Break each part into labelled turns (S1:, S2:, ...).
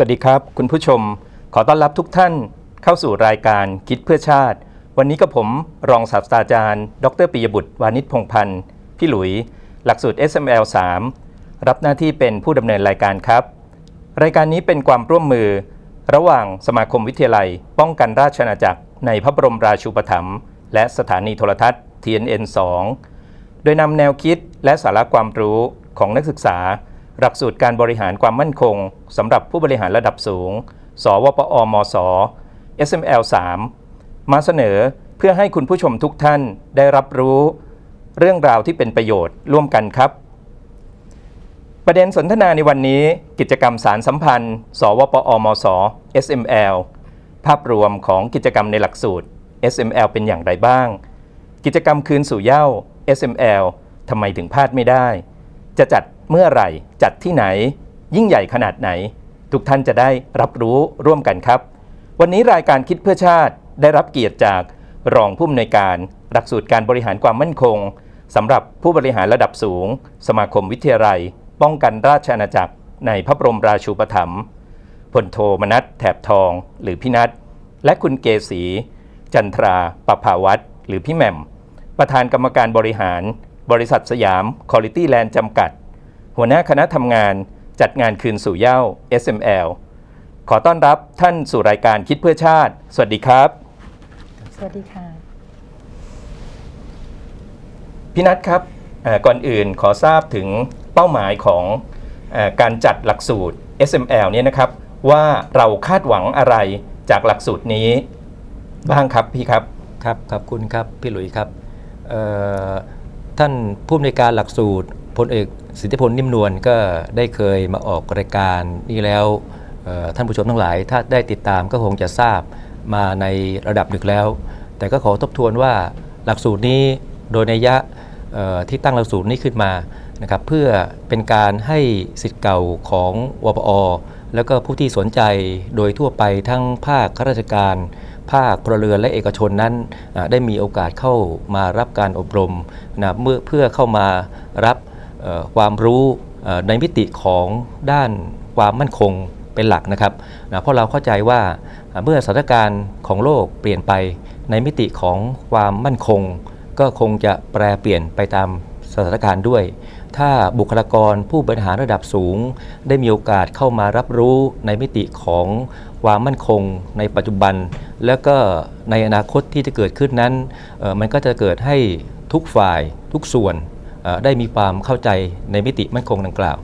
S1: สวัสดีครับ คุณผู้ชมขอต้อนรับทุกท่าน เข้าสู่รายการคิดเพื่อชาติ วันนี้กับผมรองศาสตราจารย์ ดรปิยบุตรวานิชพงพันธ์พี่หลุย หลักสูตร SML 3 รับหน้าที่เป็นผู้ดำเนินรายการครับ รายการนี้เป็นความร่วมมือ ระหว่างสมาคมวิทยาลัย ป้องกันราชอาณาจักร ในพระบรมราชูปถัมภ์และสถานีโทรทัศน์ TNN 2 โดยนำแนวคิดและสาระความรู้ของนักศึกษา หลักสูตรการบริหารความมั่นคงสำหรับผู้บริหารระดับสูง สวปอมศ SML 3 มาเสนอเพื่อให้คุณผู้ชมทุกท่านได้รับรู้ เรื่องราวที่เป็นประโยชน์ร่วมกันครับ ประเด็นสนทนาในวันนี้กิจกรรมสารสัมพันธ์ สวปอมศ SML ภาพรวมของกิจกรรมในหลักสูตร SML เป็นอย่างไรบ้าง กิจกรรมคืนสู่เย้า SML ทำไมถึงพลาดไม่ได้ จะจัดเมื่อไหร่ จัดที่ไหน ยิ่งใหญ่ขนาดไหน ทุกท่านจะได้รับรู้ร่วมกันครับ วันนี้รายการคิดเพื่อชาติได้รับเกียรติจากรองผู้อำนวยการ หลักสูตรการบริหารความมั่นคงสำหรับผู้บริหารระดับสูง สมาคมวิทยาลัย ป้องกันราชอาณาจักร ในพระบรมราชูปถัมภ์พลโทมนัสแถบทอง หรือพี่นัทและคุณเกษี จันทราปภาวัตหรือพี่แหม่ม ประธานกรรมการบริหาร บริษัทสยามคอลิตี้แลนด์จำกัด หัวหน้าคณะทำงานจัดงานคืนสู่เย้า SML ขอต้อนรับท่านสู่รายการคิดเพื่อชาติ สวัสดีครับ
S2: สวัสดีค่ะ
S1: พี่นัทครับเอ่อก่อนอื่นขอทราบถึงเป้าหมายของเออการจัดหลักสูตร SML เนี่ยนะครับ ว่าเราคาดหวังอะไรจากหลักสูตรนี้บ้างครับพี่ครับ
S3: ครับขอบคุณครับพี่หลุยส์ครับเอ่อท่านผู้อำนวยการหลักสูตรพลเอกสิทธิพลนิ่มนวลก็ได้เคยมาออกรายการนี้แล้วเอ่อ ท่านผู้ชมทั้งหลาย ถ้าได้ติดตามก็คงจะทราบมาในระดับหนึ่งแล้ว แต่ก็ขอทบทวนว่าหลักสูตรนี้โดยในยะที่ตั้งหลักสูตรนี้ขึ้นมานะครับเพื่อเป็นการให้สิทธิ์เก่าของวปอ แล้วก็ผู้ที่สนใจโดยทั่วไปทั้งภาคข้าราชการ ภาคพลเรือนและเอกชนนั้นได้มีโอกาสเข้ามารับการอบรมนะเมื่อเพื่อเข้ามารับความรู้ในมิติของด้านความมั่นคง เป็นหลักนะครับนะเพราะเราเข้าใจว่าเมื่อสถานการณ์ของโลกเปลี่ยนไปในมิติของความมั่นคง ก็คงจะแปรเปลี่ยนไปตามสถานการณ์ด้วย ถ้าบุคลากรผู้บริหารระดับสูง ได้มีโอกาสเข้ามารับรู้ในมิติของความมั่นคงในปัจจุบัน แล้วก็ในอนาคตที่จะเกิดขึ้นนั้น มันก็จะเกิดให้ทุกฝ่ายทุกส่วนได้มีความเข้าใจในมิติมั่นคงดังกล่าว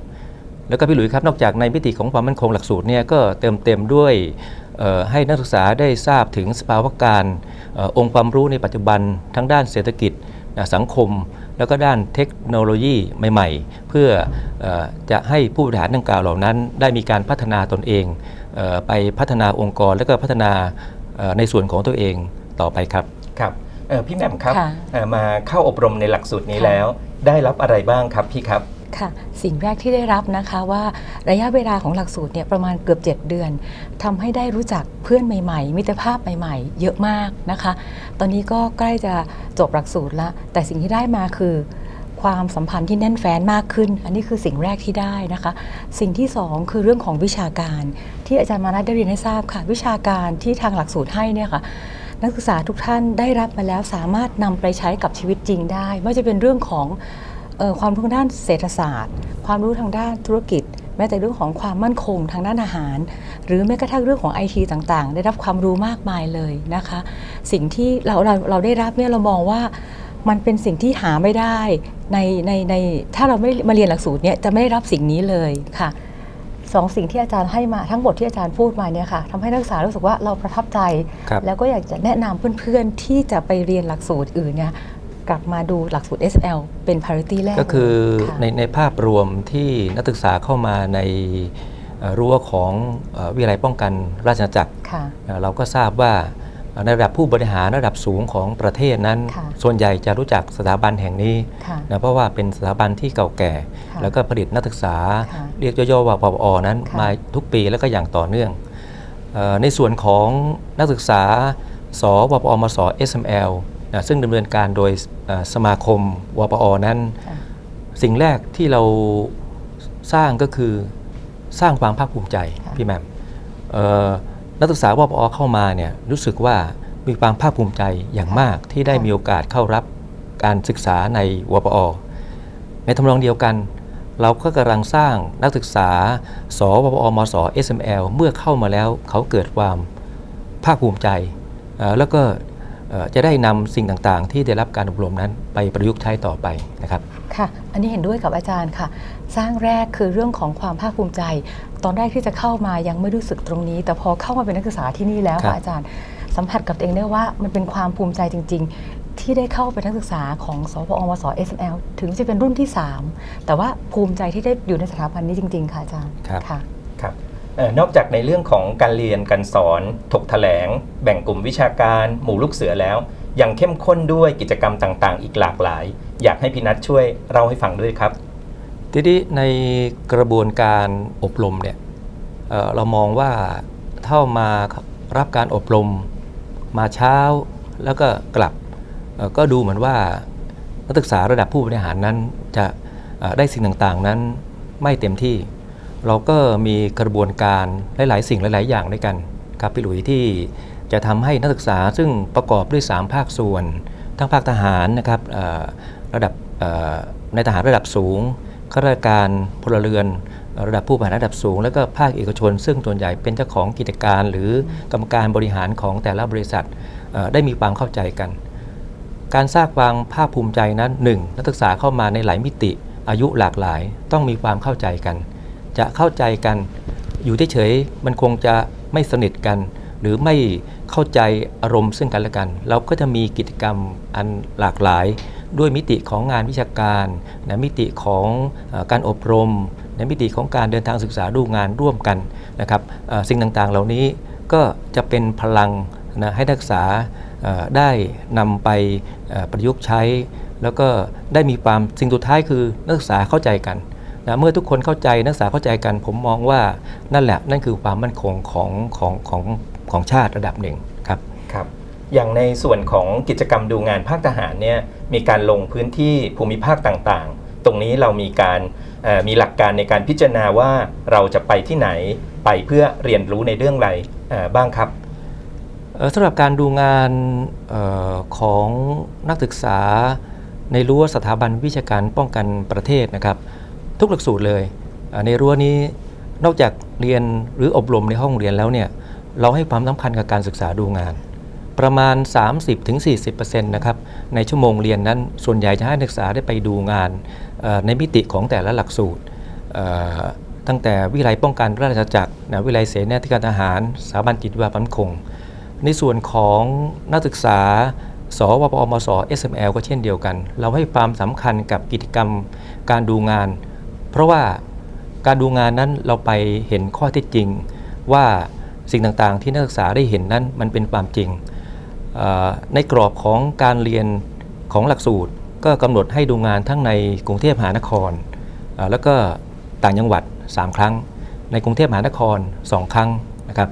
S3: แล้วก็พี่หลุยส์ครับนอกจากในมิติของความมั่นคงหลักสูตรเนี่ยก็เติมเต็มด้วยเอ่อให้นักศึกษาได้ทราบถึงสภาวะการเอ่อองค์ความรู้ในปัจจุบันทั้งด้านเศรษฐกิจนะสังคม แล้วก็ด้านเทคโนโลยีใหม่ ๆ เพื่อเออจะให้ผู้บริหารดังกล่าวเหล่านั้น ได้มีการพัฒนาตนเองเออไปพัฒนาองค์กรแล้วก็พัฒนาเอ่อในส่วนของตัวเองต่อไปครับ
S1: ครับเอ่อพี่แหม่มครับ
S2: ค่ะ
S1: เอ่อมาเข้าอบรมในหลักสูตรนี้
S2: ค่ะ
S1: แล้ว ได้รับอะไรบ้างครับพี่ครับ
S2: ค่ะ สิ่งแรกที่ได้รับนะคะว่าระยะเวลาของหลักสูตรเนี่ยประมาณเกือบ 7 เดือนทำให้ได้รู้จักเพื่อนใหม่ ๆ มิตรภาพใหม่ ๆ เยอะมากนะคะ ตอนนี้ก็ใกล้จะจบหลักสูตรล้วแต่สิ่งที่ได้มาคือความสัมพันธ์ที่แน่นแฟ้นมากขึ้น อันนี้คือสิ่งแรกที่ได้นะคะ สิ่งที่สองคือเรื่องของวิชาการ ที่อาจารย์มานัทได้เรียนให้ทราบค่ะ วิชาการที่ทางหลักสูตรให้เนี่ยค่ะนักศึกษาทุกท่านได้รับมาแล้วสามารถนำไปใช้กับชีวิตจริงได้ไม่ว่าจะเป็นเรื่องของ ความรู้ทางด้านเศรษฐศาสตร์ ความรู้ทางด้านธุรกิจ แม้แต่เรื่องของความมั่นคงทางด้านอาหาร หรือแม้กระทั่งเรื่องของไอทีต่างๆ ได้รับความรู้มากมายเลยนะคะ สิ่งที่เราเราเราได้รับเนี่ยเรามองว่ามันเป็นสิ่งที่หาไม่ได้ในในในถ้าเราไม่มาเรียนหลักสูตรเนี่ยจะไม่ได้รับสิ่งนี้เลยค่ะสองสิ่งที่อาจารย์ให้มาทั้งหมดที่อาจารย์พูดมาเนี่ยค่ะทำให้นักศึกษารู้สึกว่าเราประทับใจ
S3: ครับ
S2: แล้วก็อยากจะแนะนำเพื่อนๆที่จะไปเรียนหลักสูตรอื่นเนี่ย กลับมาดูหลักสูตร SL เป็น priority แรก
S3: ก็คือ
S2: ค่ะ
S3: ในในภาพรวมที่นักศึกษาเข้ามาในเอ่อรั้วของเอ่อวิทยาลัยป้องกันราชอาณาจักร
S2: ค่ะ
S3: เอ่อเราก็ทราบว่าเอ่อในระดับผู้บริหารระดับสูงของประเทศนั้น
S2: ค่ะ
S3: ส่วนใหญ่จะรู้จักสถาบันแห่งนี้
S2: ค่ะ
S3: นะเพราะว่าเป็นสถาบันที่เก่าแก่
S2: ค่ะ
S3: แล้วก็ผลิตนักศึกษา
S2: ค่ะ
S3: เรียกย่อๆว่าปปอนั้น
S2: ค่ะ
S3: มาทุกปีแล้วก็อย่างต่อเนื่องเออในส่วนของนักศึกษาสวปอมส SML นะ ซึ่งดำเนินการโดยเอ่อสมาคมวปอนั้น
S2: ค่ะ
S3: สิ่งแรกที่เราสร้างก็คือสร้างความภาคภูมิใจ
S2: ค่ะ
S3: พี่แหมมเอ่อนักศึกษาวปอเข้ามาเนี่ยรู้สึกว่ามีความภาคภูมิใจอย่างมากที่ได้มีโอกาสเข้ารับการศึกษาในวปอ ในทำนองเดียวกัน เราก็กำลังสร้างนักศึกษา สวปอมส SML เมื่อเข้ามาแล้วเขาเกิดความภาคภูมิใจเอ่อแล้วก็เอ่อ จะได้นำสิ่งต่างๆ ที่ได้รับการอบรมนั้นไปประยุกต์ใช้ต่อไปนะครับ
S2: ค่ะ อันนี้เห็นด้วยกับอาจารย์ค่ะ สร้างแรกคือเรื่องของความภาคภูมิใจ ตอนแรกที่จะเข้ามายังไม่รู้สึกตรงนี้ แต่พอเข้ามาเป็นนักศึกษาที่นี่แล้ว
S3: ครับ
S2: ค่ะอาจารย์สัมผัสกับตัวเองได้ว่ามันเป็นความภูมิใจจริง ๆ ที่ได้เข้าเป็นนักศึกษาของสพอมส SML ถึงจะเป็นรุ่นที่ 3 แต่ว่าภูมิใจที่ได้อยู่ในสถาบันนี้จริง ๆ ค่ะอาจารย์
S3: ครับ
S2: ค่ะ
S1: ครับเอ่อ นอกจากในเรื่องของการเรียนการสอน ถกแถลง แบ่งกลุ่มวิชาการ หมู่ลูกเสือแล้ว ยังเข้มข้นด้วยกิจกรรมต่างๆ อีกหลากหลาย อยากให้พี่นัทช่วยเล่าให้ฟังด้วยครับ
S3: ทีนี้ในกระบวนการอบรมเนี่ยเเรามองว่าถ้ามารับการอบรมมาเช้าแล้วก็กลับก็ดูเหมือนว่านักศึกษาระดับผู้บริหารนั้นจะได้สิ่งต่างๆนั้นไม่เต็มที่ เราก็มีกระบวนการหลาย ๆ สิ่งหลาย ๆ อย่างด้วยกันครับพี่หลุยที่จะทำให้นักศึกษาซึ่งประกอบด้วย 3 ภาคส่วน ทั้งภาคทหารนะครับระดับในทหารระดับสูงข้าราชการพลเรือนระดับผู้บริหารระดับสูง แล้วก็ภาคเอกชน ซึ่งส่วนใหญ่เป็นเจ้าของกิจการ หรือกรรมการบริหารของแต่ละบริษัทได้มีความเข้าใจกัน การสร้างความภาคภูมิใจนั้นหนึ่งนักศึกษาเข้ามาในหลายมิติอายุหลากหลายต้องมีความเข้าใจกัน จะเข้าใจกัน อยู่เฉยๆมันคงจะไม่สนิทกัน หรือไม่เข้าใจอารมณ์ซึ่งกันและกัน เราก็จะมีกิจกรรมอันหลากหลาย ด้วยมิติของงานวิชาการนะมิติของอการอบรมในมิติของการเดินทางศึกษาดูงานร่วมกันนะครับสิ่งต่างๆ เหล่านี้ก็จะเป็นพลังนะให้นักศึกษาได้นำไปประยุกต์ใช้ แล้วก็ได้มีความสิ่งสุดท้ายคือนักศึกษาเข้าใจกัน นะเมื่อทุกคนเข้าใจนักศึกษาเข้าใจกัน ผมมองว่านั่นแหละนั่นคือความมั่นคงของของของของชาติระดับหนึ่งครับ
S1: ครับอย่างในส่วนของกิจกรรมดูงานภาคทหารเนี่ยมีการลงพื้นที่ภูมิภาคต่างๆ ตรงนี้เรามีการเอ่อมีหลักการในการพิจารณาว่าเราจะไปที่ไหนไปเพื่อเรียนรู้ในเรื่องอะไรเอ่อบ้างครับ
S3: เอ่อสำหรับการดูงานเออของนักศึกษาในรั้วสถาบันวิชาการป้องกันประเทศนะครับ ทุกหลักสูตรเลย ในรั้วนี้นอกจากเรียนหรืออบรมในห้องเรียนแล้วเนี่ยเราให้ความสำคัญกับการศึกษาดูงาน ประมาณ 30-40%นะครับในชั่วโมงเรียนนั้นส่วนใหญ่จะให้นักศึกษาได้ไปดูงานในมิติของแต่ละหลักสูตรตั้งแต่วิทยาลัยป้องกันราชจักรนะวิทยาลัยเสนาธิการทหารสถาบันจิตวิทยาพันคง ในส่วนของนักศึกษา สวปอมส SML ก็เช่นเดียวกัน เราให้ความสำคัญกับกิจกรรมการดูงาน เพราะว่าการดูงานนั้นเราไปเห็นข้อเท็จจริง ว่าสิ่งต่างๆ ที่นักศึกษาได้เห็นนั้นมันเป็นความจริง ในกรอบของการเรียนของหลักสูตร ก็กำหนดให้ดูงานทั้งในกรุงเทพมหานคร แล้วก็ต่างจังหวัด 3 ครั้ง ในกรุงเทพมหานคร 2 ครั้งนะครับ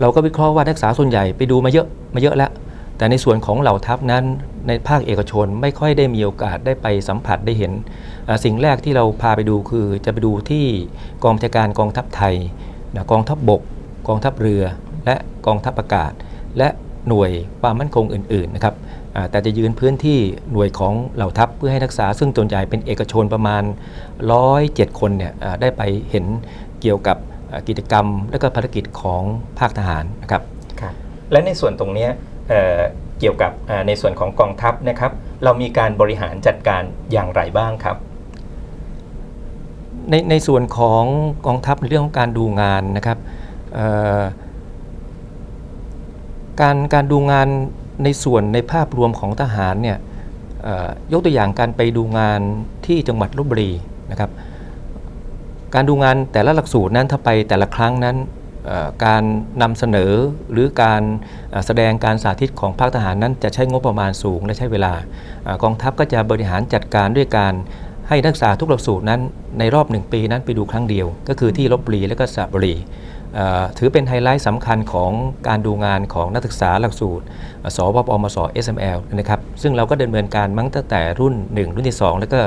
S3: เราก็วิเคราะห์ว่านักศึกษาส่วนใหญ่ไปดูมาเยอะมาเยอะแล้ว แต่ในส่วนของเหล่าทัพนั้นในภาคเอกชนไม่ค่อยได้มีโอกาสได้ไปสัมผัสได้เห็น สิ่งแรกที่เราพาไปดูคือจะไปดูที่กองบัญชาการกองทัพไทยนะกองทัพบบก กองทัพเรือ และกองทัพอากาศ และหน่วยความมั่นคงอื่นๆนะครับแต่จะยืนพื้นที่หน่วยของเหล่าทัพเพื่อให้นักศึกษา ซึ่งส่วนใหญ่เป็นเอกชนประมาณ 107 คนเนี่ยได้ไปเห็นเกี่ยวกับกิจกรรม และก็ภารกิจของภาคทหารนะครับ
S1: และในส่วนตรงนี้ เกี่ยวกับในส่วนของกองทัพนะครับ เรามีการบริหารจัดการอย่างไรบ้างครับ
S3: ในในส่วนของกองทัพในเรื่องของการดูงานนะครับการการดูงานในส่วนในภาพรวมของทหารเนี่ยยกตัวอย่างการไปดูงานที่จังหวัดลบบุรีนะครับ การดูงานแต่ละหลักสูตรนั้นถ้าไปแต่ละครั้งนั้น การนำเสนอหรือการแสดงการสาธิตของภาคทหารนั้น จะใช้งบประมาณสูงและใช้เวลากองทัพก็จะบริหารจัดการด้วยการให้นักศึกษาทุกหลักสูตรนั้นในรอบ 1 ปีนั้นไปดูครั้งเดียว ก็คือที่ลบบุรีและก็สระบุรีถือเป็นไฮไลท์สำคัญของการดูงานของนักศึกษาหลักสูตร สวปอมส SML นะครับ ซึ่งเราก็ดำเนินการมั้งตั้งแต่รุ่น 1 รุ่นที่ 2 แล้วก็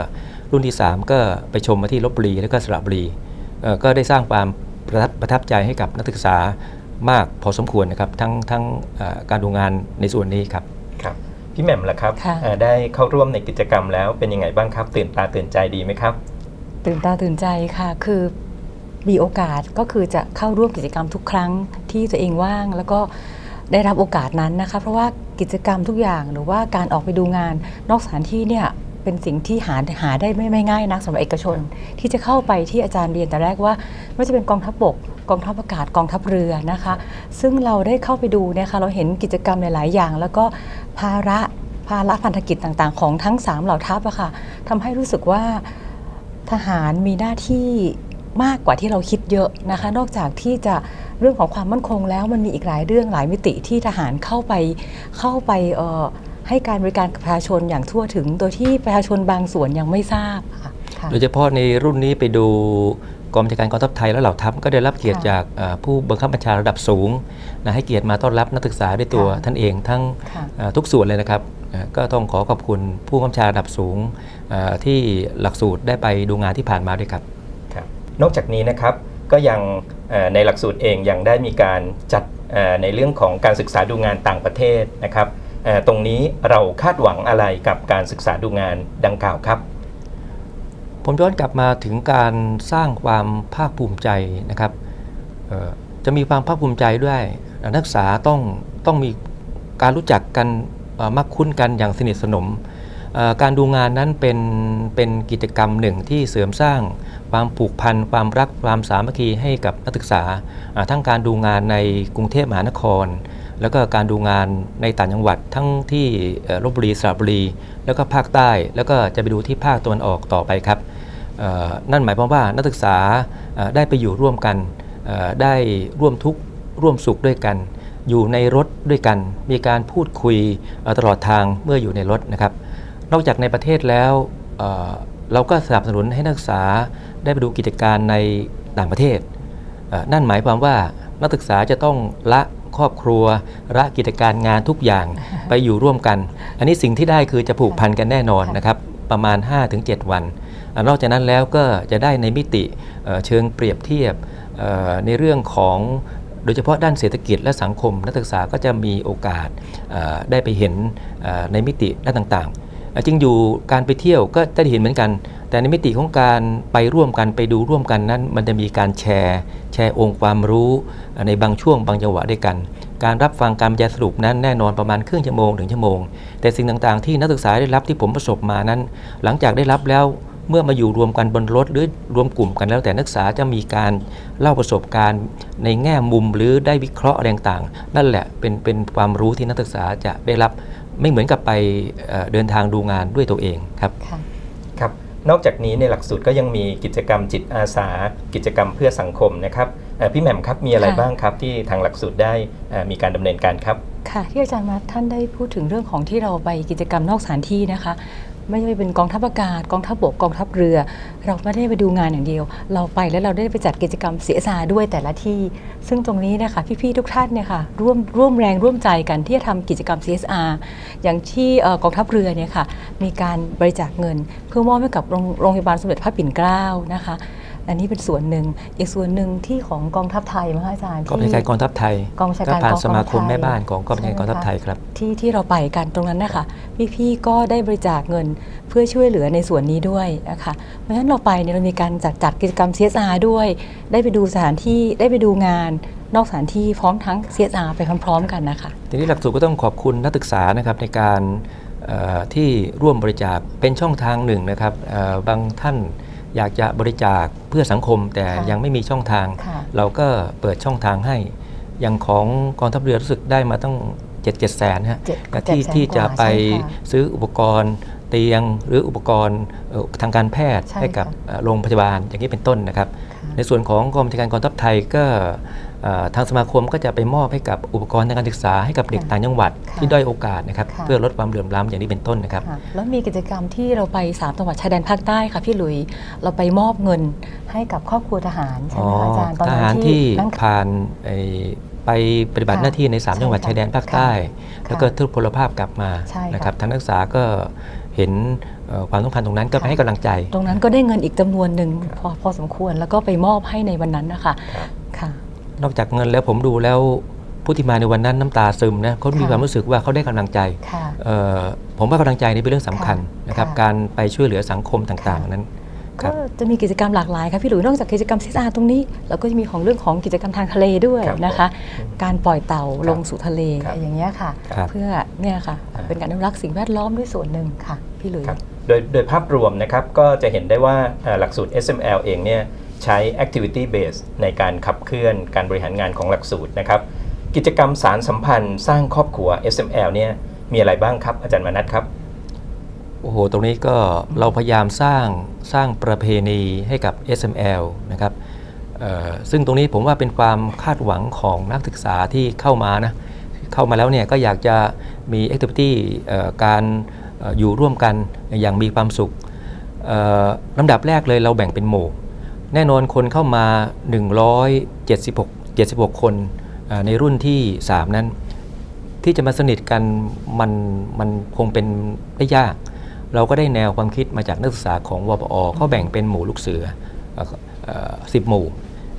S3: รุ่นที่ 3 ก็ไปชมมาที่ลบบุรี แล้วก็สระบุรี ก็ได้สร้างความ ประทับประทับใจให้กับนักศึกษามากพอสมควรนะครับ ทั้งทั้งเอ่อการดูงานในส่วนนี้ครับ
S1: ครับพี่แหม่มล่ะครับ
S2: ค่ะ
S1: เอ่อได้เข้าร่วมในกิจกรรมแล้วเป็นยังไงบ้างครับ ตื่นตาตื่นใจดีไหมครับ
S2: ตื่นตาตื่นใจค่ะ คือมีโอกาสก็คือจะเข้าร่วมกิจกรรมทุกครั้งที่ตัวเองว่าง แล้วก็ได้รับโอกาสนั้นนะคะ เพราะว่ากิจกรรมทุกอย่างหรือว่าการออกไปดูงานนอกสถานที่เนี่ย เป็นสิ่งที่หาหาได้ไม่ไม่ง่ายนักสำหรับเอกชน ที่จะเข้าไปที่อาจารย์เรียนแต่แรกว่าไม่ว่าจะเป็นกองทัพบกกองทัพอากาศกองทัพเรือนะคะ ซึ่งเราได้เข้าไปดูเนี่ยค่ะเราเห็นกิจกรรมหลาย ๆ อย่าง แล้วก็ภาระภาระพันธกิจต่าง ๆ ของทั้งสามเหล่าทัพอะค่ะทำให้รู้สึกว่าทหารมีหน้าที่มากกว่าที่เราคิดเยอะนะคะ นอกจากที่จะเรื่องของความมั่นคงแล้วมันมีอีกหลายเรื่องหลายมิติที่ทหารเข้าไปเข้าไปเออ ให้การบริการกับประชาชนอย่างทั่วถึง โดยที่ประชาชนบางส่วนยังไม่ทราบค่ะค่ะ
S3: โดยเฉพาะในรุ่นนี้ไปดูกองบัญชาการกองทัพไทยและเหล่าทัพก็ได้รับเกียรติ
S2: ค่ะ
S3: จากเอ่อผู้บังคับบัญชาระดับสูงนะให้เกียรติมาต้อนรับนักศึกษาด้วยตัว
S2: ค่ะ
S3: ท่านเองทั้ง
S2: ค่ะ
S3: เอ่อทุกส่วนเลยนะครับเอ่อก็ต้องขอขอบคุณผู้กำกับชาระดับสูงเอ่อที่หลักสูตรได้ไปดูงานที่ผ่านมาด้วยครับ
S1: ครับนอกจากนี้นะครับก็ยังเอ่อในหลักสูตรเองยังได้มีการจัดเอ่อในเรื่องของการศึกษาดูงานต่างประเทศนะครับเอ่อ ตรงนี้เราคาดหวังอะไรกับการศึกษาดูงานดังกล่าวครับ
S3: ผมย้อนกลับมาถึงการสร้างความภาคภูมิใจนะครับจะมีความภาคภูมิใจด้วยนักศึกษาต้องต้องมีการรู้จักกันมักคุ้นกันอย่างสนิทสนม การดูงานนั้นเป็นเป็นกิจกรรมหนึ่งที่เสริมสร้างความผูกพัน ความรักความสามัคคีให้กับนักศึกษา ทั้งการดูงานในกรุงเทพมหานคร แล้วก็การดูงานในต่างจังหวัดทั้งที่ลบบุรีสระบุรี แล้วก็ภาคใต้ แล้วก็จะไปดูที่ภาคตะวันออกต่อไปครับนั่นหมายความว่านักศึกษาได้ไปอยู่ร่วมกันได้ร่วมทุกข์ร่วมสุขด้วยกัน อยู่ในรถด้วยกัน มีการพูดคุยตลอดทางเมื่ออยู่ในรถนะครับ นอกจากในประเทศแล้วเราก็สนับสนุนให้นักศึกษาได้ไปดูกิจการในต่างประเทศ นั่นหมายความว่านักศึกษาจะต้องละ ครอบครัวละกิจการงานทุกอย่างไปอยู่ร่วมกัน อันนี้สิ่งที่ได้คือจะผูกพันกันแน่นอนนะครับประมาณ 5-7 วันอ่านอกจากนั้นแล้วก็จะได้ในมิติเอ่อเชิงเปรียบเทียบเอ่อในเรื่องของโดยเฉพาะด้านเศรษฐกิจและสังคมนักศึกษาก็จะมีโอกาสเอ่อได้ไปเห็นเอ่อในมิติด้านต่างๆเอ่อ จริงอยู่การไปเที่ยวก็ได้เห็นเหมือนกัน แต่ในมิติของการไปร่วมกันไปดูร่วมกันนั้น มันจะมีการแชร์ แชร์องค์ความรู้ในบางช่วงบางจังหวะด้วยกัน การรับฟังการบรรยายสรุปนั้นแน่นอนประมาณครึ่งชั่วโมงถึงชั่วโมง แต่สิ่งต่างๆ ที่นักศึกษาได้รับที่ผมประสบมานั้น หลังจากได้รับแล้วเมื่อมาอยู่รวมกันบนรถหรือรวมกลุ่มกันแล้วแต่นักศึกษาจะมีการเล่าประสบการณ์ในแง่มุมหรือได้วิเคราะห์อะไรต่างๆนั่นแหละเป็นเป็นความรู้ที่นักศึกษาจะได้รับ ไม่เหมือนกับไปเอ่อเดินทางดูงานด้วยตัวเองครับ
S2: ค่ะ
S1: ครับ นอกจากนี้ในหลักสูตรก็ยังมีกิจกรรมจิตอาสา กิจกรรมเพื่อสังคมนะครับเอ่อพี่แหม่มครับมีอะไร
S2: ค่ะ
S1: บ้างครับที่ทางหลักสูตรได้เอ่อมีการดำเนินการครับ
S2: ค่ะที่อาจารย์มาท่านได้พูดถึงเรื่องของที่เราไปกิจกรรมนอกสถานที่นะคะ ไม่ใช่เป็นกองทัพอากาศกองทัพบกกองทัพเรือ เราไม่ได้ไปดูงานอย่างเดียว เราไปแล้วเราได้ไปจัดกิจกรรมเสียสาด้วยแต่ละที่ ซึ่งตรงนี้นะคะพี่ๆทุกท่านเนี่ยค่ะร่วมร่วมแรงร่วมใจกันที่จะทำกิจกรรม CSR อย่างที่อกองทัพเรือเนี่ยค่ะมีการบริจาคเงิน เพื่อมอบให้กับโรงโรงพยาบาลสมเด็จพระปิ่นเกล้านะคะ อันนี้เป็นส่วนหนึ่ง อีกส่วนหนึ่งที่ของกองทัพไทยมั้งคะอาจารย์
S3: กองบัญชาการกองทัพไทย
S2: กองบัญชาการ
S3: ผ่าน
S2: กองทัพ
S3: สมาคม
S2: ไทย
S3: แม่บ้านของกองบัญชาการกองทัพไทยครับ
S2: ที่ที่เราไปกันตรงนั้นนะคะพี่ๆก็ได้บริจาคเงินเพื่อช่วยเหลือในส่วนนี้ด้วยนะคะเพราะฉะนั้นเราไปเนี่ยเรามีการจัดจัดกิจกรรม CSR ด้วย ได้ไปดูสถานที่ได้ไปดูงานนอกสถานที่พร้อมทั้ง CSR ไปพร้อมๆกันนะคะ
S3: ทีนี้หลักสูตรก็ต้องขอบคุณนักศึกษานะครับในการเอ่อที่ร่วมบริจาคเป็นช่องทางหนึ่งนะครับเอ่อบางท่าน อยากจะบริจาคเพื่อสังคมแต่
S2: ค่ะ
S3: ยังไม่มีช่องทาง
S2: ค่ะ
S3: เราก็เปิดช่องทางให้ อย่างของกองทัพเรือรู้สึกได้มาตั้ง7 7แสนฮะ
S2: เจ็ด
S3: ที่
S2: เจ็ดแสน
S3: ที่จะ
S2: กว่า
S3: ไป
S2: ใช่ค่ะ
S3: ซื้ออุปกรณ์เตียงหรืออุปกรณ์เอ่อทางการแพทย์
S2: ใช่
S3: ให้กับ
S2: ค่ะ
S3: เอ่อโรงพยาบาลอย่างนี้เป็นต้นนะครับ
S2: ค่ะ
S3: ในส่วนของกองบัญชาการกองทัพไทยก็เอ่อทางสมาคมก็จะไปมอบให้กับอุปกรณ์ทางการศึกษาให้กับเด็ก
S2: ค่ะ
S3: ต่างจังหวัด
S2: ค่ะ
S3: ที่ด้อยโอกาสนะครับ
S2: ค่ะ
S3: เพื่อลดความเหลื่อมล้ำอย่างนี้เป็นต้นนะครับ
S2: ค่ะแล้วมีกิจกรรมที่เราไปสามจังหวัดชายแดนภาคใต้ค่ะพี่หลุยเราไปมอบเงินให้กับครอบครัวทหารใช่ไหมคะอาจารย์ตอน
S3: ท
S2: นั้น
S3: หารที่
S2: นั่น
S3: ผ่านไอ้ไปปฏิบัติ
S2: ค่ะ
S3: หน้าที่ใน3
S2: ใช่
S3: จังหวัด
S2: ค่ะ
S3: ชายแดนภาค
S2: ค่ะ
S3: ใต้
S2: ค่ะ
S3: แล้วก็ทุพพลภาพกลับมา
S2: ใช่ค่ะ
S3: นะครับทางนักศึกษาก็ เห็นเอ่อความสำคัญตรงนั้นก็ไป
S2: ค่ะ
S3: ให้กำลังใจ
S2: ตรงนั้นก็ได้เงินอีกจำนวนหนึ่งพอพอสมควรแล้วก็ไปมอบให้ในวันนั้นนะคะ
S1: ครับ
S2: ค่ะ
S3: นอกจากเงินแล้วผมดูแล้วผู้ที่มาในวันนั้นน้ำตาซึมนะเขามี
S2: ค่ะ
S3: ความรู้สึกว่าเขาได้กำลังใจ
S2: ค่ะ
S3: เอ่อผมว่ากำลังใจนี่เป็นเรื่องสำคัญ
S2: ค่ะ
S3: นะครับ
S2: ค่ะ
S3: การไปช่วยเหลือสังคมต่าง
S2: ค่ะ
S3: ๆนั้นครั
S2: ก็
S3: บ
S2: จะมีกิจกรรมหลากหลายค่ะพี่หลุยนอกจากกิจกรรมซิสอาตรงนี้เราก็จะมีของเรื่องของกิจกรรมทางทะเลด้วย
S1: ครับ
S2: นะคะ การปล่อยเต่า
S1: ครับ
S2: ลงสู่ทะเล
S1: ครับ
S2: อย่างเงี้ยค่ะ
S3: ครับ
S2: เพื่อเนี่ยค่ะ
S1: อ่า
S2: เป็นการอนุรักษ์สิ่งแวดล้อมด้วยส่วนหนึ่งค่ะพี่หลุย
S1: ครับโดยโดยภาพรวมนะครับก็จะเห็นได้ว่าเอ่อหลักสูตร SML เองเนี่ยใช้ activity base ในการขับเคลื่อนการบริหารงานของหลักสูตรนะครับกิจกรรมสารสัมพันธ์สร้างครอบครัว SML เนี่ยมีอะไรบ้างครับอาจารย์มานัทครับ
S3: โอ้โห ตรงนี้ก็เราพยายามสร้างสร้างประเพณีให้กับ SML นะครับซึ่งตรงนี้ผมว่าเป็นความคาดหวังของนักศึกษาที่เข้ามานะ เข้ามาแล้วเนี่ยก็อยากจะมี activity เอ่อการอยู่ร่วมกันอย่างมีความสุขลำดับแรกเลยเราแบ่งเป็นหมู่ แน่นอนคนเข้ามา 176 76 คนเอ่อในรุ่นที่ 3 นั้น ที่จะมาสนิทกันมันมันคงเป็นได้ยาก เราก็ได้แนวความคิดมาจากนักศึกษาของวปอเขาแบ่งเป็นหมู่ลูกเสือสิบหมู่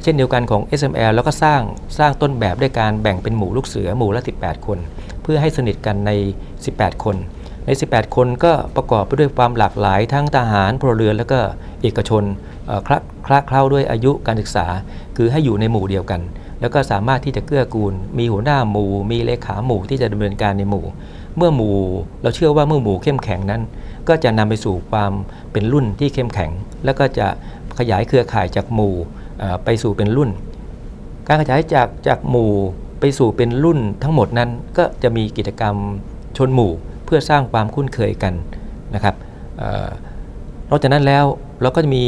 S3: เช่นเดียวกันของ SML แล้วก็สร้างสร้างต้นแบบด้วยการแบ่งเป็นหมู่ลูกเสือหมู่ละ 18 คน เพื่อให้สนิทกันใน 18 คน ใน 18 คนก็ประกอบไปด้วยความหลากหลายทั้งทหารพลเรือน แล้วก็เอกชนคละคละเคล้าด้วยอายุการศึกษา คือให้อยู่ในหมู่เดียวกัน แล้วก็สามารถที่จะเกื้อกูล มีหัวหน้าหมู่ มีเลขาหมู่ที่จะดำเนินการในหมู่ เมื่อหมู่เราเชื่อว่าเมื่อหมู่เข้มแข็งนั้น ก็จะนำไปสู่ความเป็นรุ่นที่เข้มแข็ง แล้วก็จะขยายเครือข่ายจากหมู่ไปสู่เป็นรุ่น การขยายจากจากหมู่ไปสู่เป็นรุ่นทั้งหมดนั้นก็จะมีกิจกรรมชนหมู่เพื่อสร้างความคุ้นเคยกันนะครับนอกจากนั้นแล้วเราก็จะมี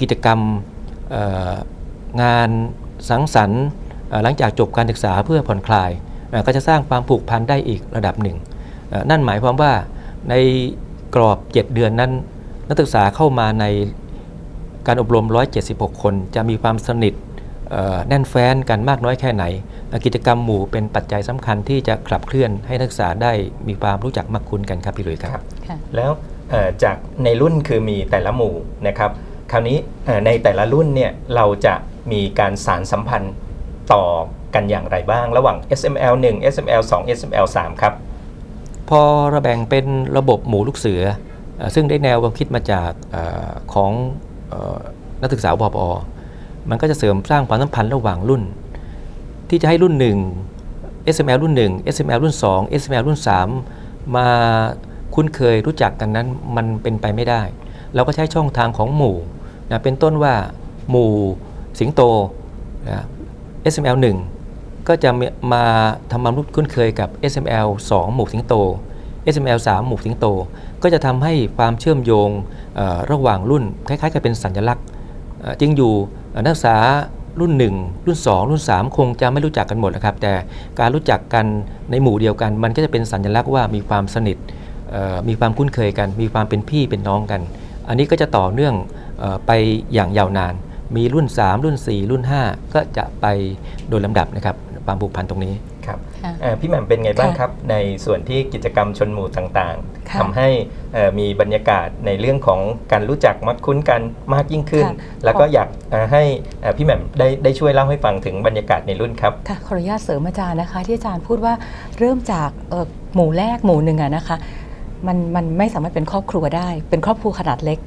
S3: กิจกรรมงานสังสรรค์หลังจากจบการศึกษาเพื่อผ่อนคลายก็จะสร้างความผูกพันได้อีกระดับหนึ่ง นั่นหมายความว่าในกรอบ 7 เดือนนั้น นักศึกษาเข้ามาในการอบรม 176 คน จะมีความสนิทเอ่อแน่นแฟ้นกันมากน้อยแค่ไหนเอ่อกิจกรรมหมู่เป็นปัจจัยสำคัญที่จะขับเคลื่อนให้นักศึกษาได้มีความรู้จักมักคุ้นกันครับพี่หลุยส์ครับ
S1: ครับ
S2: ค่ะ
S1: แล้วเอ่อจากในรุ่นคือมีแต่ละหมู่นะครับ คราวนี้เอ่อในแต่ละรุ่นเนี่ยเราจะมีการสารสัมพันธ์ต่อกันอย่างไรบ้าง ระหว่าง SML 1 SML 2 SML 3 ครับ
S3: พอราแบ่งเป็นระบบหมู่ลูกเสือ ซึ่งได้แนวความคิดมาจากอของอนักศึกษาวปอมันก็จะเสริมสร้างความสัมพันธ์ระหว่างรุ่น ที่จะให้รุ่น 1 SML รุ่น 1 SML รุ่น 2 SML รุ่น 3 มาคุ้นเคยรู้จักกันนั้นมันเป็นไปไม่ได้ เราก็ใช้ช่องทางของหมู่นะเป็นต้นว่าหมู่สิงโตนะ SML 1 ก็จะมาทำความรู้คุ้นเคยกับ SML 2 หมู่สิงโต SML 3 หมู่สิงโต ก็จะทำให้ความเชื่อมโยงระหว่างรุ่นคล้ายๆกับเป็นสัญลักษณ์เอ่อจริงอยู่นักศึกษารุ่น 1 รุ่น 2 รุ่น 3 คงจะไม่รู้จักกันหมดนะครับ แต่การรู้จักกันในหมู่เดียวกัน มันก็จะเป็นสัญลักษณ์ว่ามีความสนิทมีความคุ้นเคยกัน มีความเป็นพี่เป็นน้องกัน อันนี้ก็จะต่อเนื่องออไปอย่างยาวนาน มีรุ่น 3 รุ่น 4 รุ่น 5 ก็จะไปโดยลำดับนะครับ ความผูกพันตรงนี้
S1: ครับ
S2: ค่ะ
S1: เอ่อพี่แหม่มเป็นไงบ้าง
S2: ค่ะ
S1: ครับในส่วนที่กิจกรรมชนหมู่ต่าง
S2: ค่ะ
S1: ๆทำให้เอ่อมีบรรยากาศในเรื่องของการรู้จักมักคุ้นกันมากยิ่งขึ้น
S2: ค่ะ
S1: แล้วก็อยากเอ่อให้เอ่อพี่แหม่มได้ได้ช่วยเล่าให้ฟังถึงบรรยากาศในรุ่นครับ
S2: ค่ะขออนุญาตเสริมอาจารย์นะคะ ที่อาจารย์พูดว่าเริ่มจากเอ่อหมู่แรกหมู่หนึ่งอะนะคะมันมันไม่สามารถเป็นครอบครัวได้ เป็นครอบครัวขนาดเล็ก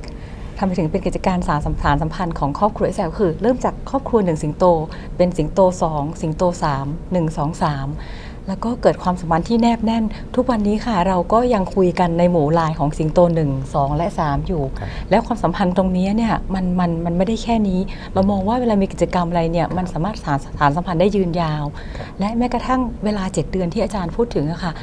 S2: ทำไปถึงเป็นกิจการสารสัมพันธ์สัมพันธ์ของครอบครัวแซลคือ เริ่มจากครอบครัวหนึ่งสิงโต เป็นสิงโตสองสิงโตสามหนึ่งสองสามแล้วก็เกิดความสัมพันธ์ที่แนบแน่น ทุกวันนี้ค่ะเราก็ยังคุยกันในหมู่ไลน์ของสิงโตหนึ่งสองและสามอยู่
S3: ครับ
S2: แล้วความสัมพันธ์ตรงนี้เนี่ยมันมันมันไม่ได้แค่นี้ เรามองว่าเวลามีกิจกรรมอะไรเนี่ยมันสามารถสานสานสัมพันธ์ได้ยืนยาว และแม้กระทั่งเวลา 7 เดือนที่อาจารย์พูดถึงอะค่ะ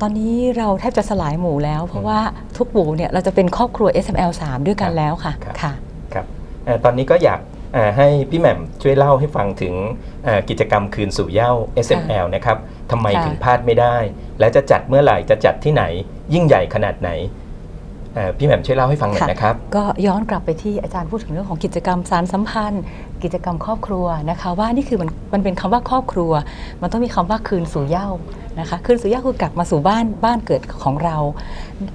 S2: ตอนนี้เราแทบจะสลายหมู่แล้ว เพราะว่าทุกหมู่เนี่ยเราจะเป็นครอบครัว SML 3 ด้วยกันแล้วค่ะ
S1: ครับ
S2: ค่ะ
S1: ครับเอ่อตอนนี้ก็อยากอ่าให้พี่แหม่มช่วยเล่าให้ฟังถึงอ่ากิจกรรมคืนสู่เหย้า SML นะครับทำไม
S2: ค่ะ
S1: ถึงพลาดไม่ได้ และจะจัดเมื่อไหร่จะจัดที่ไหน ยิ่งใหญ่ขนาดไหน อ่าพี่แหม่มช่วยเล่าให้ฟังหน่อยนะครับ
S2: ก็ย้อนกลับไปที่อาจารย์พูดถึงเรื่องของกิจกรรมสารสัมพันธ์ กิจกรรมครอบครัวนะคะ ว่านี่คือมันมันเป็นคำว่าครอบครัว มันต้องมีคำว่าคืนสู่เหย้านะคะ คืนสู่เหย้าคือกลับมาสู่บ้านบ้านเกิดของเรา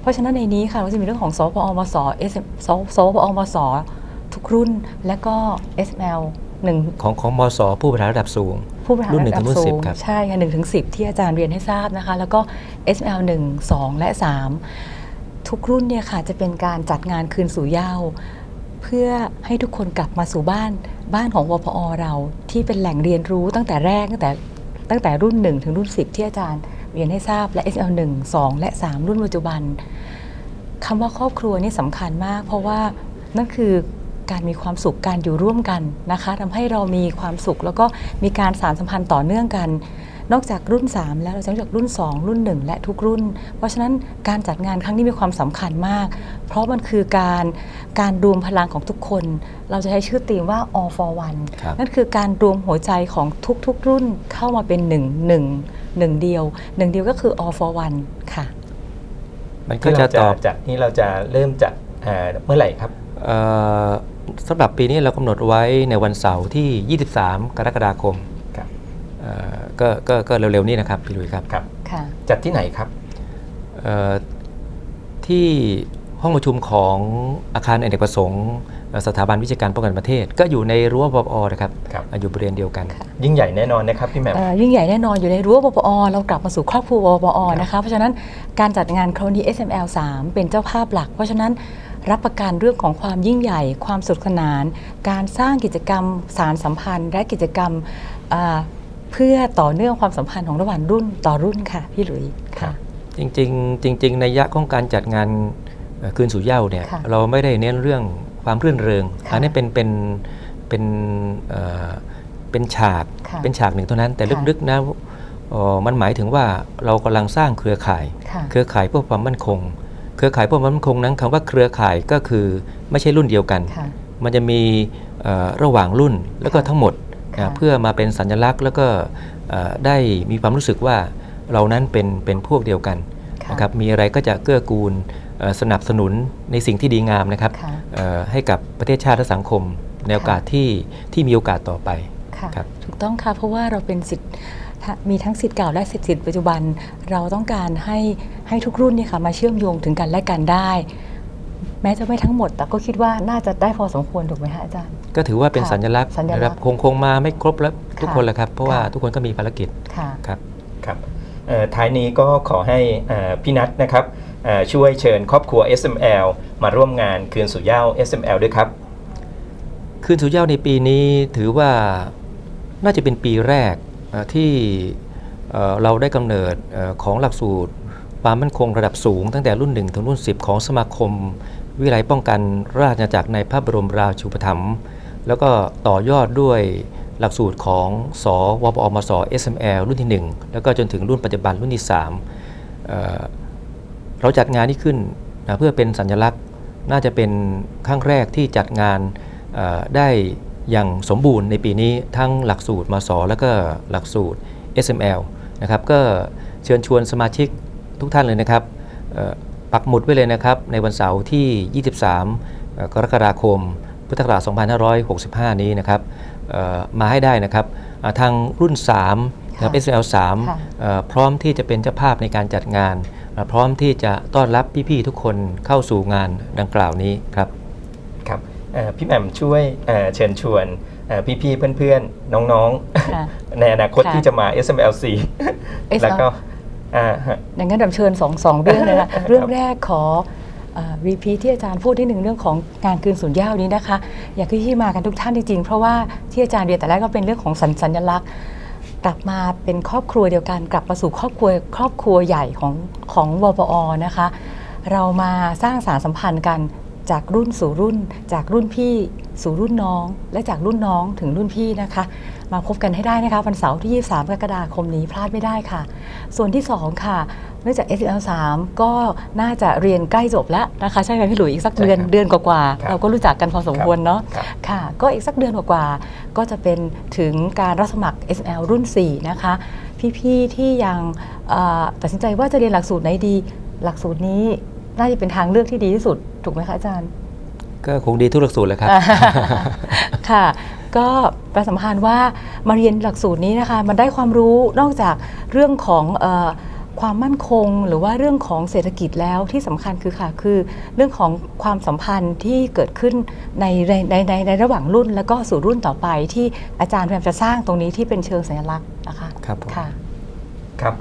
S2: เพราะฉะนั้นในนี้ค่ะเราจะมีเรื่องของสปอมสเอสสสปอมสทุกรุ่นและก็ SML หนึ่ง
S3: ของของมสผู้บริหารระดับสูง
S2: ผู้บริหาร
S3: รุ่นหนึ่
S2: ระ
S3: ง
S2: ดั
S3: ถึ
S2: บ
S3: งรุ่น
S2: สู
S3: สิบ
S2: ง
S3: ครับ
S2: ใช่ค่ะหนึ่งถึงสิที่อาจารย์เรียนให้ทราบนะคะ แล้วก็ SML 1 2 และ 3 ทุกรุ่นเนี่ยค่ะจะเป็นการจัดงานคืนสู่เย้าเพื่อให้ทุกคนกลับมาสู่บ้านบ้านของวพอเราที่เป็นแหล่งเรียนรู้ตั้งแต่แรกตั้งแต่ตั้งแต่รุ่น 1 ถึงรุ่น 10 ที่อาจารย์เรียนให้ทราบและ SL 1 2 และ 3 รุ่นปัจจุบันคำว่าครอบครัวนี่สำคัญมาก เพราะว่านั่นคือการมีความสุขการอยู่ร่วมกันนะคะทำให้เรามีความสุขแล้วก็มีการสารสัมพันธ์ต่อเนื่องกัน นอกจากรุ่น 3 แล้วเราจะรู้จักรุ่น 2 รุ่น 1 และทุกรุ่น เพราะฉะนั้นการจัดงานครั้งนี้มีความสำคัญมาก เพราะมันคือการการรวมพลังของทุกคน เราจะใช้ชื่อธีมว่า all for one
S3: ครับ
S2: นั่นคือการรวมหัวใจของทุกๆ รุ่นเข้ามาเป็นหนึ่งหนึ่งหนึ่งเดียวหนึ่งเดียวก็คือ all for one ค่ะ
S3: มันก็
S1: ที่
S3: จะ
S1: เราจะ
S3: ตอบ
S1: จัดนี่เราจะเริ่มจัดอ่าเมื่อไหร่ครับ
S3: เอ่อสำหรับปีนี้เรากำหนดไว้ในวันเสาร์ที่ 23 กรกฎาคม
S1: ครับ
S3: เอ่อ ก็ก็ก็เร็วๆนี้นะครับพี่ลุยครับ
S1: ครับ
S2: ค่ะ
S1: จัดที่ไหนครับ
S3: เอ่อที่ห้องประชุมของอาคารอเนกประสงค์เอ่อสถาบันวิชาการป้องกันประเทศ ก็อยู่ในรั้วปปอนะครับ
S1: ครับ
S3: อะอยู่บริเวณเดียวกัน
S2: ค่ะ
S1: ยิ่งใหญ่แน่นอนนะครับพี่แหม่ม
S2: เอ่อยิ่งใหญ่แน่นอนอยู่ในรั้วปปอเรากลับมาสู่ครอบครัวปปอ
S1: ครับ
S2: นะคะเพราะฉะนั้นการจัดงานคราวนี้ SML 3 เป็นเจ้าภาพหลัก เพราะฉะนั้นรับประกันเรื่องของความยิ่งใหญ่ ความสนุขสนาน การสร้างกิจกรรมสารสัมพันธ์ และกิจกรรมอ่า เพื่อต่อเนื่องความสัมพันธ์ของระหว่างรุ่นต่อรุ่นค่ะพี่หลุยส์ค่ะ
S3: จริงๆ จริง ๆ ในยะของการจัดงานเอ่อคืนสู่เหย้าเนี่ย
S2: ค่ะ
S3: เราไม่ได้เน้นเรื่องความรื่นเริง
S2: ค่ะ
S3: อันนี้เป็นเป็นเป็นเอ่อเป็นฉาก
S2: ค่ะ
S3: เป็นฉากหนึ่งเท่านั้น แต่
S2: ค่ะ
S3: ลึกๆนะเอ่อมันหมายถึงว่าเรากำลังสร้างเครือข่าย
S2: ค่ะ
S3: เครือข่ายเพื่อความมั่นคง เครือข่ายเพื่อความมั่นคงนั้นคำว่าเครือข่ายก็คือไม่ใช่รุ่นเดียวกัน
S2: ค่ะ
S3: มันจะมีเอ่อระหว่างรุ่นแล้วก็
S2: ค่ะ
S3: ทั้งหมด
S2: ค่ะ
S3: นะเพื่อมาเป็นสัญลักษณ์แล้วก็เอ่อได้มีความรู้สึกว่าเรานั้นเป็นเป็นพวกเดียวกัน
S2: ค่ะ
S3: นะครับมีอะไรก็จะเกื้อกูลเอ่อสนับสนุนในสิ่งที่ดีงามนะครับ
S2: ค่ะ
S3: เอ่อให้กับประเทศชาติและสังคมในโอกาสที่ที่มีโอกาสต่อไป
S2: ค่ะ
S3: ครับ
S2: ถูกต้องค่ะเพราะว่าเราเป็นสิทธิ์ถ้ามีทั้งสิทธิ์เก่าและสิทธิ์ปัจจุบัน เราต้องการให้ให้ทุกรุ่นเนี่ยค่ะมาเชื่อมโยงถึงกันและกันได้ แม้จะไม่ทั้งหมด แต่ก็คิดว่าน่าจะได้พอสมควรถูกไหมฮะอาจารย์
S3: ก็ถือว่าเป็น
S2: ค่ะ
S3: สัญลักษณ์
S2: สัญลักษณ์
S3: นะครับคงคงมาไม่ครบแล้วทุก
S2: ค่ะ
S3: คนแหละครับ เพราะว่า
S2: ค่ะ
S3: ทุกคนก็มีภารกิจ
S2: ค่ะ
S3: ครับ
S1: ครับเอ่อท้ายนี้ก็ขอให้เอ่อพี่นัทนะครับเอ่อช่วยเชิญครอบครัว SML มาร่วมงานคืนสู่เหย้า SML ด้วยครับ
S3: คืนสู่เหย้าในปีนี้ถือว่าน่าจะเป็นปีแรกเอ่อที่เอ่อเราได้กำเนิดเออของหลักสูตร ความมั่นคงระดับสูงตั้งแต่รุ่น 1 ถึงรุ่น 10 ของสมาคม วิไลป้องกันราชอาณาจักรในพระบรมราชูปถัมภ์แล้วก็ต่อยอดด้วยหลักสูตรของสวปอมสอ SML รุ่นที่ 1 แล้วก็จนถึงรุ่นปัจจุบันรุ่นที่3เเราจัดงานนี้ขึ้นนะเพื่อเป็นสัญลักษณ์น่าจะเป็นครั้งแรกที่จัดงานได้อย่างสมบูรณ์ในปีนี้ทั้งหลักสูตรมสแล้วก็หลักสูตร SML นะครับก็เชิญชวนสมาชิก ทุกท่านเลยนะครับเอ่อปักหมุดไว้เลยนะครับ ในวันเสาร์ที่ 23เอ่อกรกฎาคม พุทธศักราช 2565 นี้นะครับเอ่อมาให้ได้นะครับอ่าทางรุ่น3นะครับ
S2: ค่ะ
S3: SML
S2: ค่ะ
S3: 3เอ่อพร้อมที่จะเป็นเจ้าภาพในการจัดงานเอ่อพร้อมที่จะต้อนรับพี่ๆทุกคนเข้าสู่งานดังกล่าวนี้ครับ
S1: ครับเอ่อพี่แหม่มช่วยเอ่อเชิญชวนเอ่อพี่ๆเพื่อนๆ น้อง
S2: ค่ะ
S1: ๆในอนาคต
S2: ค่ะ
S1: ที่จะมา SMLC แล้วก็ อ่าฮะ
S2: ดังนั้นเราเชิญสองสองเรื่องเลยนะเรื่องแรกขอรีพีที่อาจารย์พูดนิดหนึ่งเรื่องของงานคืนสุนย์เหย้านี้นะคะ อยากให้ที่มากันทุกท่านจริงๆ เพราะว่าที่อาจารย์เรียนแต่แรกก็เป็นเรื่องของสัญสัญลักษณ์ กลับมาเป็นครอบครัวเดียวกัน กลับมาสู่ครอบครัวครอบครัวใหญ่ของของวปอนะคะ เรามาสร้างสารสัมพันธ์กัน จากรุ่นสู่รุ่น จากรุ่นพี่สู่รุ่นน้อง และจากรุ่นน้องถึงรุ่นพี่นะคะ มาพบกันให้ได้นะคะวันเสาร์ที่ 23 กรกฎาคมนี้พลาดไม่ได้ค่ะ ส่วนที่ 2 ค่ะนื่องจาก SL 3ก็น่าจะเรียนใกล้จบแล้วนะคะ ใช่ไหมพี่หลุยอีกสักเดือน
S1: ใช่ครับ
S2: เดือนกว่า
S1: ครับ
S2: ๆเราก็รู้จักกันพอสมควรเนาะ
S1: ครับ
S2: ค่ะ ก็อีกสักเดือนกว่าๆก็จะเป็นถึงการรับสมัคร SL รุ่น 4 นะคะ พี่ๆที่ยังเอ่อตัดสินใจว่าจะเรียนหลักสูตรไหนดี หลักสูตรนี้น่าจะเป็นทางเลือกที่ดีที่สุด ถูกไหมคะอาจารย์
S3: ก็คงดีทุกหลักสูตรเลยครับ
S2: ค่ะ ก็ประสำคัญว่ามาเรียนหลักสูตรนี้นะคะมันได้ความรู้นอกจากเรื่องของเออความมั่นคงหรือว่าเรื่องของเศรษฐกิจแล้วที่สำคัญคือค่ะ คือเรื่องของความสัมพันธ์ที่เกิดขึ้นในในในในในระหว่างรุ่น แล้วก็สู่รุ่นต่อไปที่อาจารย์พยายามจะสร้างตรงนี้ที่เป็นเชิงสัญลักษณ์นะคะ
S3: ครับผม
S2: ค่ะ
S1: ครับ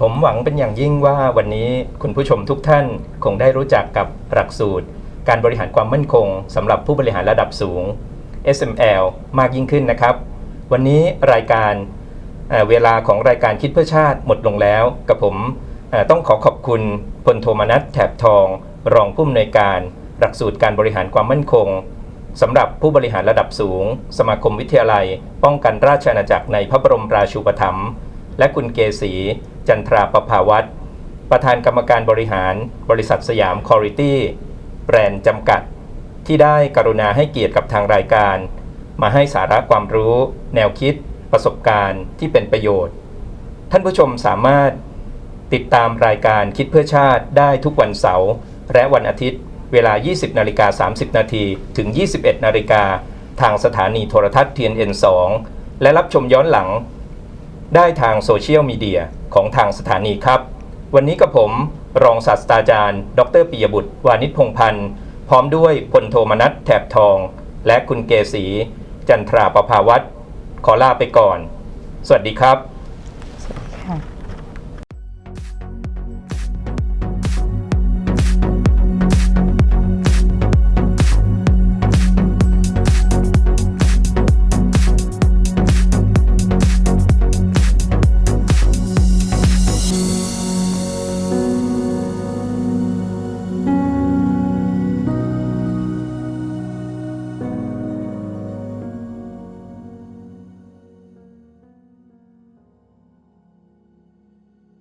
S1: ผมหวังเป็นอย่างยิ่งว่าวันนี้คุณผู้ชมทุกท่านคงได้รู้จักกับหลักสูตร การบริหารความมั่นคงสำหรับผู้บริหารระดับสูง SML มากยิ่งขึ้นนะครับ วันนี้รายการเเวลาของรายการคิดเพื่อชาติหมดลงแล้ว กับผมต้องขอขอบคุณพลโทมนัสแถบทอง รองผู้อำนวยการ หลักสูตรการบริหารความมั่นคงสำหรับผู้บริหารระดับสูง สมาคมวิทยาลัย ป้องกันราชอาณาจักรในพระบรมราชูปถัมภ์และคุณเกษี จันทราประภาวัตรประธานกรรมการบริหารบริษัทสยามคอริตี้แบรนด์จำกัด ที่ได้กรุณาให้เกียรติกับทางรายการ มาให้สาระความรู้ แนวคิด ประสบการณ์ที่เป็นประโยชน์ ท่านผู้ชมสามารถติดตามรายการคิดเพื่อชาติได้ทุกวันเสาร์และวันอาทิตย์ เวลา 20 นาฬิกา 30 นาทีถึง 21 นาฬิกาทางสถานีโทรทัศน์ TNN 2 และรับชมย้อนหลัง ได้ทางโซเชียลมีเดียของทางสถานีครับ วันนี้กับผมรองศาสตราจารย์ ดรปิยบุตร วานิชพงพันธ์ พร้อมด้วยพลโทมนัสแถบทอง และคุณเกษีจันทราประภาวัตรขอลาไปก่อน สวัสดีครับ